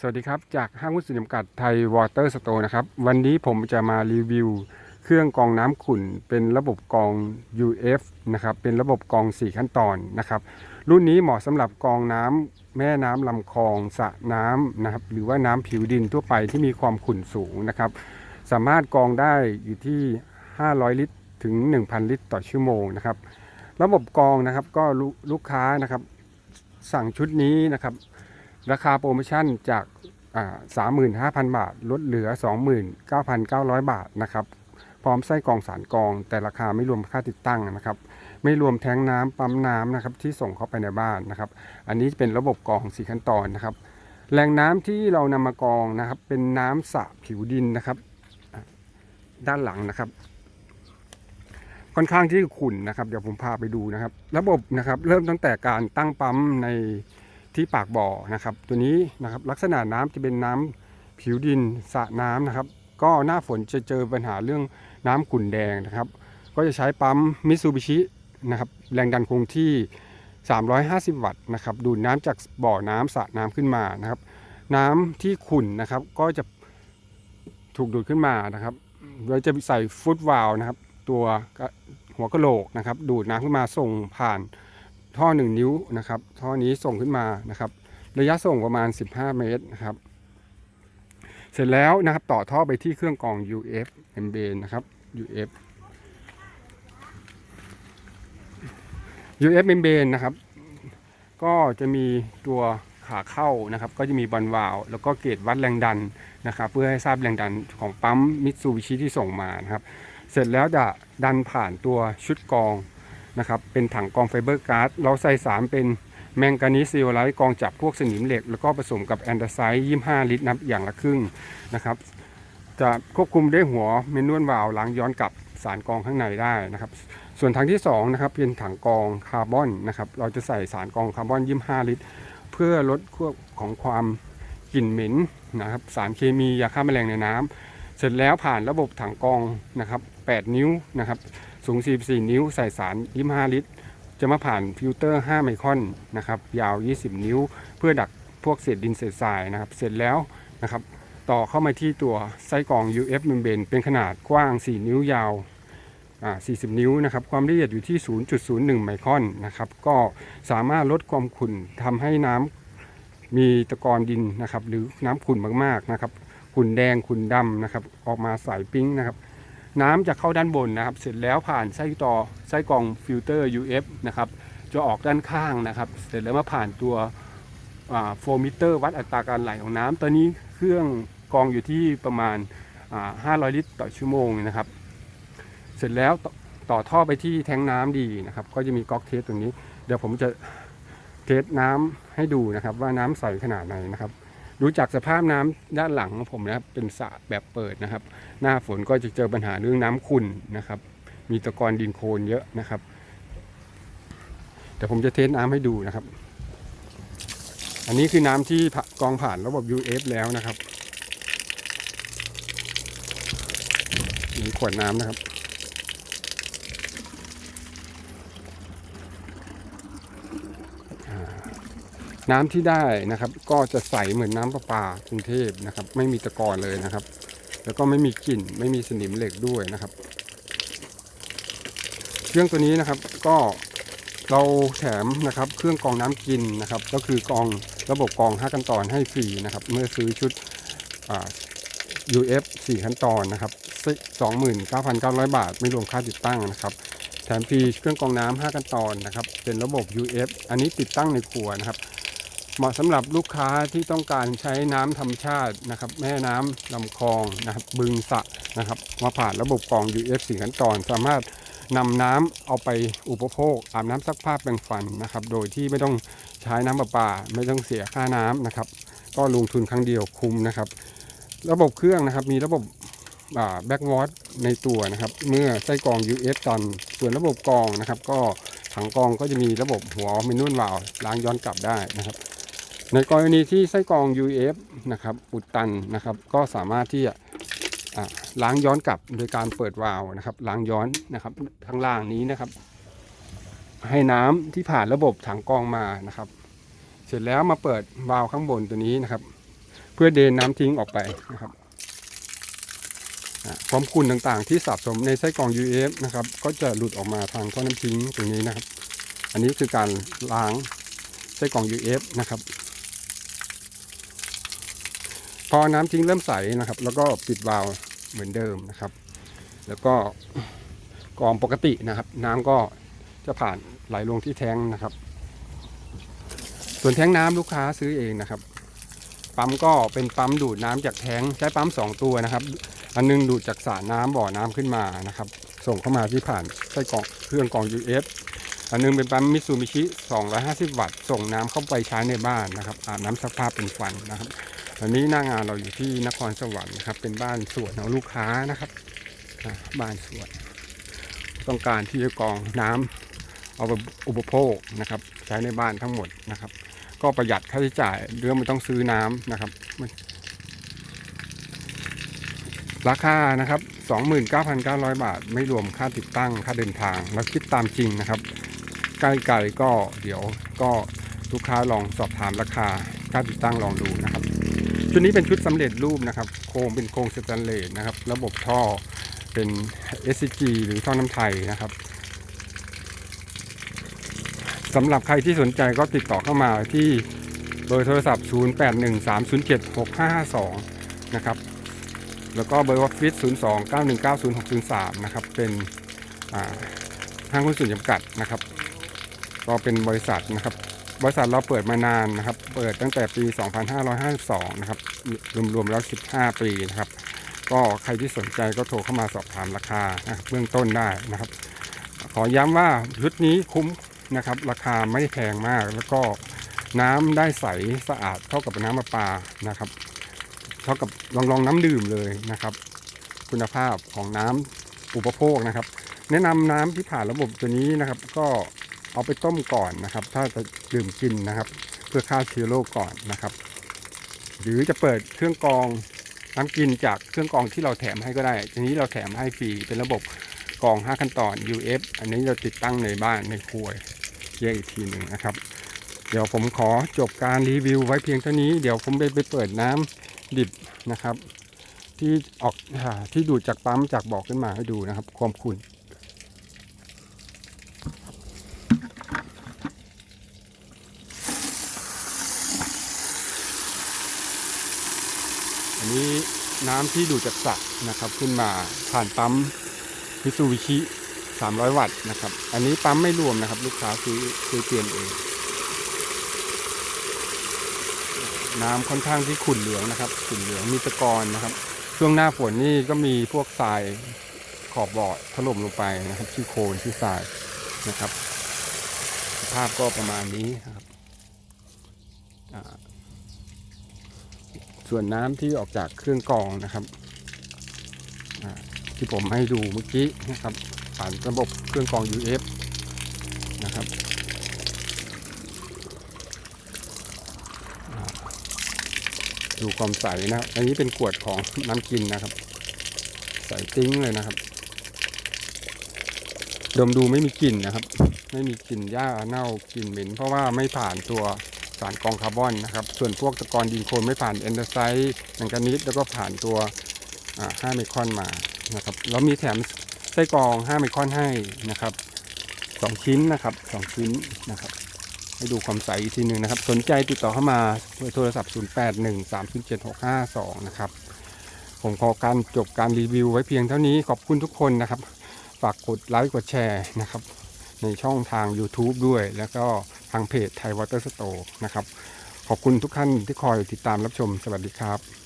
สวัสดีครับ จากห้างหุ้นส่วนจำกัดไทยวอเตอร์สโตนะครับ วันนี้ผมจะมารีวิว เครื่องกรองน้ำขุ่น เป็นระบบกรอง UF นะครับ เป็นระบบกรอง 4 ขั้นตอนนะครับ รุ่นนี้เหมาะสำหรับกรองน้ำแม่น้ำลำคลองสระน้ำนะครับ หรือว่าน้ำผิวดินทั่วไปที่มีความขุ่นสูงนะครับ สามารถกรองได้อยู่ที่ 500 ลิตร ถึง 1,000 ลิตร ต่อชั่วโมงนะครับ ระบบกรองนะครับก็ลูกค้านะครับสั่งชุดนี้นะครับ ราคาโปรโมชั่นจากสามหมื่นห้าพันบาท ลดเหลือ29,900บาทนะครับ พร้อมไส้กรองสารกรอง แต่ราคาไม่รวมค่าติดตั้งนะครับ ไม่รวมแทงน้ำปั๊มน้ำนะครับที่ส่งเข้าไปในบ้านนะครับ อันนี้เป็นระบบกรองสี่ขั้นตอนนะครับ แหล่งน้ำที่เรานำมากรองนะครับ เป็นน้ำสระผิวดินนะครับ ด้านหลังนะครับค่อนข้างที่ขุ่นนะครับ เดี๋ยวผมพาไปดูนะครับ ระบบนะครับเริ่มตั้งแต่การตั้งปั๊มใน ที่ปากบ่อนะครับ ตัวนี้นะครับลักษณะน้ำจะเป็นน้ำผิวดินสระน้ำนะครับ ก็หน้าฝนจะเจอปัญหาเรื่องน้ำขุ่นแดงนะครับ ก็จะใช้ปั๊มมิตซูบิชินะครับแรงดันคงที่ 350 วัตต์นะครับดูดน้ำจากบ่อน้ำสระน้ำขึ้นมานะครับ น้ำที่ขุ่นนะครับก็จะถูกดูดขึ้นมานะครับเราจะใส่ฟุตวาล์วนะครับ ตัวหัวกะโหลกนะครับ ดูดน้ำขึ้นมาส่งผ่าน ท่อ 1 นิ้วนะครับ ท่อนี้ส่งขึ้นมานะครับ ระยะส่งประมาณ 15 เมตรนะครับ เสร็จแล้วนะครับต่อท่อไปที่เครื่องกรอง UFMB นะครับ UF UFMB นะครับ ก็จะมีตัวขาเข้านะครับ ก็จะมีบอลวาลแล้วก็เกจวัดแรงดันนะครับ เพื่อให้ทราบแรงดันของปั๊มมิตซูบิชิที่ส่งมานะครับ เสร็จแล้วจะดันผ่านตัวชุดกรอง นะครับเป็นถังกองไฟเบอร์การ์ดเราใส่สารเป็นแมงกานีสซีโอไลท์กองจับพวกสนิมเหล็ก แล้วก็ผสมกับแอนด์ไซต์25ลิตรนับอย่างละครึ่งนะครับ จะควบคุมได้หัวเมนนวลวาล์วล้างย้อนกลับสารกองข้างในได้นะครับ ส่วนถังที่2นะครับเป็นถังกองคาร์บอนนะครับเราจะใส่สารกองคาร์บอน25ลิตร เพื่อลดควบของความกลิ่นเหม็นนะครับสารเคมียาฆ่าแมลงในน้ำเสร็จแล้วผ่านระบบถังกองนะครับ 8 นิ้วนะครับ สูง 44 นิ้ว ใส่สาร 25 ลิตร จะมาผ่านฟิลเตอร์ 5 ไมครอนนะครับยาว 20 นิ้ว เพื่อดักพวกเศษดินเศษทรายนะครับ เสร็จแล้วนะครับต่อเข้ามาที่ตัวไส้กรอง UF membrane เป็นขนาดกว้าง 4 นิ้วยาว40 นิ้วนะครับ ความละเอียดอยู่ที่ 0.01 ไมครอนนะครับ ก็สามารถลดความขุ่นทำให้น้ำมีตะกอนดินนะครับ หรือน้ำขุ่นมากๆนะครับ ขุ่นแดงขุ่นดำนะครับ ออกมาสายปิ้งนะครับ น้ำจะเข้าด้านบนนะครับ เสร็จแล้วผ่านไส้ต่อไส้กรองฟิลเตอร์ UF นะครับจะออกด้านข้างนะครับ เสร็จแล้วมาผ่านตัวโฟมิเตอร์วัดอัตราการไหลของน้ำตอนนี้เครื่องกรองอยู่ที่ประมาณ 500 ลิตรต่อชั่วโมงนะครับ เสร็จแล้วต่อต่อท่อไปที่แทงน้ำดีนะครับ ก็จะมีก๊อกเทสตรงนี้ เดี๋ยวผมจะเทสน้ำให้ดูนะครับ ว่าน้ำใสขนาดไหนนะครับ ดูจากสภาพน้ำด้านหลังของผมนะครับ เป็นสระแบบเปิดนะครับ หน้าฝนก็จะเจอปัญหาเรื่องน้ำขุ่นนะครับ มีตะกอนดินโคลนเยอะนะครับเดี๋ยวผมจะเทสน้ำให้ดูนะครับ อันนี้คือน้ำที่ผ่ากองผ่านระบบ UF แล้วนะครับนี่ขวดน้ำนะครับ น้ำที่ได้นะครับ ก็จะใสเหมือนน้ำประปากรุงเทพนะครับ ไม่มีตะกอนเลยนะครับ แล้วก็ไม่มีกลิ่น ไม่มีสนิมเหล็กด้วยนะครับ เครื่องตัวนี้นะครับก็เราแถมนะครับเครื่องกรองน้ำกินนะครับ ก็คือกรองระบบกรอง 5 ขั้นตอนให้ฟรีนะครับ เมื่อซื้อชุดอ UF 4 ขั้นตอนนะครับ 29,900 บาท ไม่รวมค่าติดตั้งนะครับ แถมฟรีเครื่องกรองน้ำ5ขั้นตอนนะครับ เป็นระบบ UF อันนี้ติดตั้งในครัวนะครับ เหมาะสำหรับลูกค้าที่ต้องการใช้น้ำธรรมชาตินะครับ แม่น้ำลำคลองนะครับ บึงสะนะครับ มาผ่านระบบกรอง UF 4ขั้นตอน สามารถนำน้ำเอาไปอุปโภค อาบน้ำซักผ้าแปรงฟันนะครับ โดยที่ไม่ต้องใช้น้ำประปา ไม่ต้องเสียค่าน้ำนะครับ ก็ลงทุนครั้งเดียวคุ้มนะครับ ระบบเครื่องนะครับมีระบบแบ็กวอตในตัวนะครับ เมื่อไส้กรอง US ตัน ส่วนระบบกรองนะครับ ก็ถังกรองก็จะมีระบบหัวเมนวลวาล์วล้างย้อนกลับได้นะครับ ในกรณีที่ไส้กรอง UF นะครับอุดตันนะครับ ก็สามารถที่จะล้างย้อนกลับโดยการเปิดวาล์วนะครับล้างย้อนนะครับข้างล่างนี้นะครับ ให้น้ำที่ผ่านระบบถังกรองมานะครับ เสร็จแล้วมาเปิดวาล์วข้างบนตัวนี้นะครับ เพื่อเดนน้ำทิ้งออกไปนะครับความขุ่นต่างๆ ที่สะสมในไส้กรอง UF นะครับ ก็จะหลุดออกมาทางท่อน้ำทิ้งตรงนี้นะครับ อันนี้คือการล้างไส้กรอง UF นะครับ พอน้ำทิ้งเริ่มใสนะครับ แล้วก็ปิดวาล์วเหมือนเดิมนะครับ แล้วก็กองปกตินะครับ น้ำก็จะผ่านไหลลงที่แท้งนะครับ ส่วนแท้งน้ำลูกค้าซื้อเองนะครับ ปั๊มก็เป็นปั๊มดูดน้ำจากแท้งใช้ปั๊มสองตัวนะครับ อันนึงดูดจากสระน้ำบ่อน้ำขึ้นมานะครับ ส่งเข้ามาที่ผ่านไส้กรองเครื่องกรอง UF อันนึงเป็นปั๊มมิตซูบิชิ 250 วัตต์ ส่งน้ำเข้าไปใช้ในบ้านนะครับอาบน้ำซักผ้าเป็นฟันนะครับ อันนี้หน้างานเราอยู่ที่นครสวรรค์นะครับ เป็นบ้านสวนของลูกค้านะครับบ้านสวน ต้องการที่จะกรองน้ำเอาไปอุปโภคนะครับ ใช้ในบ้านทั้งหมดนะครับ ก็ประหยัดค่าใช้จ่ายเรื่องไม่ต้องซื้อน้ำนะครับ ราคานะครับ 29,900 บาท ไม่รวมค่าติดตั้งค่าเดินทาง แล้วคิดตามจริงนะครับ ใกล้ๆก็เดี๋ยวก็ลูกค้าลองสอบถามราคาค่าติดตั้งลองดูนะครับ ชุดนี้เป็นชุดสำเร็จรูปนะครับ โครงเป็นโครงสแตนเลสนะครับ ระบบท่อเป็น SCG หรือท่อน้ำไทยนะครับสำหรับใครที่สนใจก็ติดต่อเข้ามาที่เบอร์โทรศัพท์ 0813076552 นะครับ แล้วก็เบอร์ออฟฟิศ02-9190603 นะครับ เป็นห้างหุ้นส่วนจำกัดนะครับ ก็เป็นบริษัทนะครับ บริษัทเราเปิดมานานนะครับ เปิดตั้งแต่ปี 2552 นะครับ รวมๆแล้ว 15 ปีนะครับ ก็ใครที่สนใจก็โทรเข้ามาสอบถามราคาเบื้องต้นได้นะครับ ขอย้ำว่าชุดนี้คุ้มนะครับ ราคาไม่แพงมาก แล้วก็น้ำได้ใสสะอาดเท่ากับน้ำประปานะครับ เท่ากับลองลองน้ำดื่มเลยนะครับ คุณภาพของน้ำอุปโภคนะครับ แนะนำน้ำที่ผ่านระบบตัวนี้นะครับ ก็ เอาไปต้มก่อนนะครับ ถ้าจะดื่มกินนะครับ เพื่อฆ่าเชื้อโรคก่อนนะครับ หรือจะเปิดเครื่องกรองน้ำกินจากเครื่องกรองที่เราแถมให้ก็ได้ ทีนี้เราแถมให้ฟรีเป็นระบบกรอง 5 ขั้นตอน UF อันนี้เราติดตั้งในบ้านในครัวแยกอีกทีหนึ่งนะครับ เดี๋ยวผมขอจบการรีวิวไว้เพียงเท่านี้ เดี๋ยวผมไปไปเปิดน้ำดิบนะครับ ที่ออกที่ดูดจากปั๊มจากบ่อขึ้นมาให้ดูนะครับ ความขุ่น อัน น้ำที่ดูดจากสระนะครับขึ้นมาผ่านปั๊มมิซูบิชิ300 วัตต์นะครับ อันนี้ปั๊มไม่รวมนะครับ ลูกค้าซื้อซื้อเปลี่ยนเอง น้ำค่อนข้างที่ขุ่นเหลืองนะครับ ขุ่นเหลืองมีตะกอนนะครับ ช่วงหน้าฝนนี่ก็มีพวกทรายขอบบ่อถล่มลงไปนะครับที่โคลนที่ทรายนะครับ สภาพก็ประมาณนี้นะครับอ่า ส่วนน้ำที่ออกจากเครื่องกรองนะครับ ที่ผมให้ดูเมื่อกี้นะครับ ผ่านระบบเครื่องกรอง UF นะครับดูความใสนะครับ อันนี้เป็นขวดของน้ำกินนะครับ ใสติ้งเลยนะครับ ดมดูไม่มีกลิ่นนะครับ ไม่มีกลิ่นหญ้าเน่ากลิ่นเหม็น เพราะว่าไม่ผ่านตัว สารกองคาร์บอนนะครับ ส่วนพวกตะกอนดินโคลนไม่ผ่านแอนเดอร์ไซต์แมงกานีสแล้วก็ผ่านตัว5ไมครอนมานะครับแล้วมีแถมไส้กรอง5ไมครอนให้นะครับ2ชิ้นนะครับ2ชิ้นนะครับให้ดูความใสอีกทีหนึ่งนะครับ สนใจติดต่อเข้ามาเบอร์โทรศัพท์ 0813076552 นะครับ ผมขอการจบการรีวิวไว้เพียงเท่านี้ขอบคุณทุกคนนะครับ ฝากกดไลค์กดแชร์นะครับ ในช่องทาง YouTube ด้วยแล้วก็ ทางเพจไทยวอเตอร์สโตร์นะครับ ขอบคุณทุกท่านที่คอยติดตามรับชม สวัสดีครับ